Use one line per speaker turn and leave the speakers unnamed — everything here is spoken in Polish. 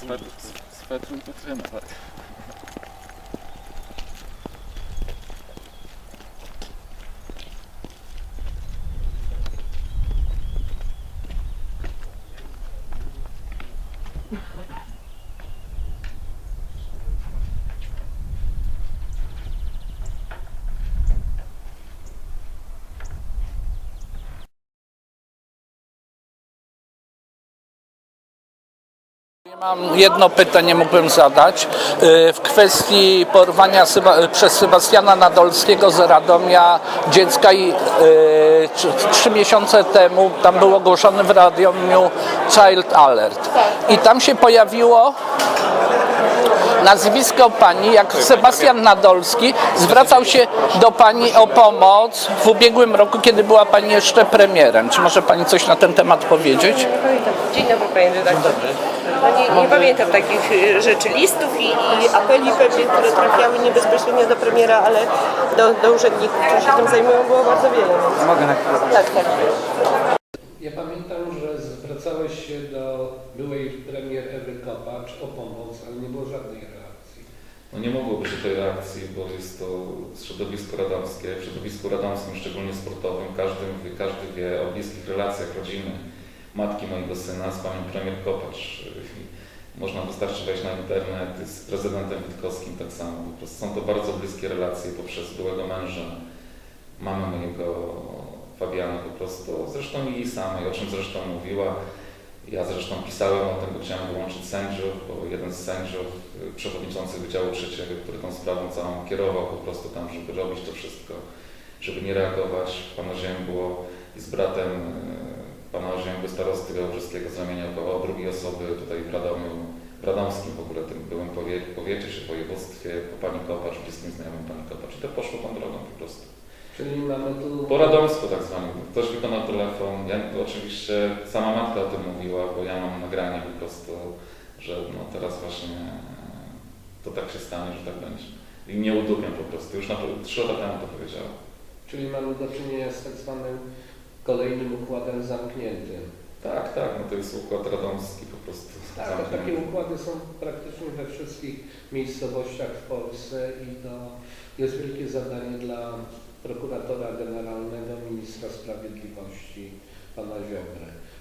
Swetr, swetru to trzyma, tak.
Mam jedno pytanie, mógłbym zadać. Y, W kwestii porwania Syba- przez Sebastiana Nadolskiego z Radomia dziecka i y, trzy- trzy miesiące temu tam był ogłoszony w Radomiu Child Alert. I tam się pojawiło nazwisko pani, jak Sebastian Nadolski zwracał się do pani o pomoc w ubiegłym roku, kiedy była pani jeszcze premierem. Czy może pani coś na ten temat powiedzieć?
Nie pamiętam. Dzień dobry panie redaktor. No nie, nie pamiętam takich y, rzeczy, listów i, i apeli pewnie, które trafiały nie bezpośrednio do premiera, ale do, do urzędników, którzy się tym zajmują, było bardzo wiele.
Mogę na
Tak, tak.
Ja pamiętam, że zwracałeś się do byłej premier Ewy Kopacz o pomoc, ale nie było żadnej reakcji.
No nie mogło być tej reakcji, bo jest to środowisko radomskie. W środowisku radomskim, szczególnie sportowym, każdy, każdy wie o bliskich relacjach rodziny matki mojego syna z panią premier Kopacz. Można wystarczy wejść na internet, z prezydentem Witkowskim tak samo. Po prostu są to bardzo bliskie relacje poprzez byłego męża, mamy mojego Fabiana po prostu, zresztą i jej samej, o czym zresztą mówiła. Ja zresztą pisałem o tym, bo chciałem wyłączyć sędziów, bo jeden z sędziów, y, przewodniczący Wydziału Trzeciego, który tą sprawą całą kierował po prostu tam, żeby robić to wszystko, żeby nie reagować. Pana Ziębło i z bratem y, pana Ziębły starosty Białobrzeskiego z ramienia o drugiej osoby tutaj w Radomiu, w Radomskim w ogóle, tym byłym powie, powiecie czy województwie, po pani Kopacz, bliskim znajomym pani Kopacz. I to poszło tą drogą po prostu.
Czyli mamy tu...
Po radomsku tak zwanym. Ktoś wykonał telefon. Ja oczywiście sama matka o tym mówiła, bo ja mam nagranie po prostu, że no teraz właśnie to tak się stanie, że tak będzie. I nie udupiam po prostu. Już na trzy lata temu to powiedziała.
Czyli mamy do czynienia z tak zwanym kolejnym układem zamkniętym.
Tak, tak, no to jest układ radomski po prostu.
Tak, takie układy są praktycznie we wszystkich miejscowościach w Polsce i to jest wielkie zadanie dla prokuratora generalnego, ministra sprawiedliwości, pana Ziobry.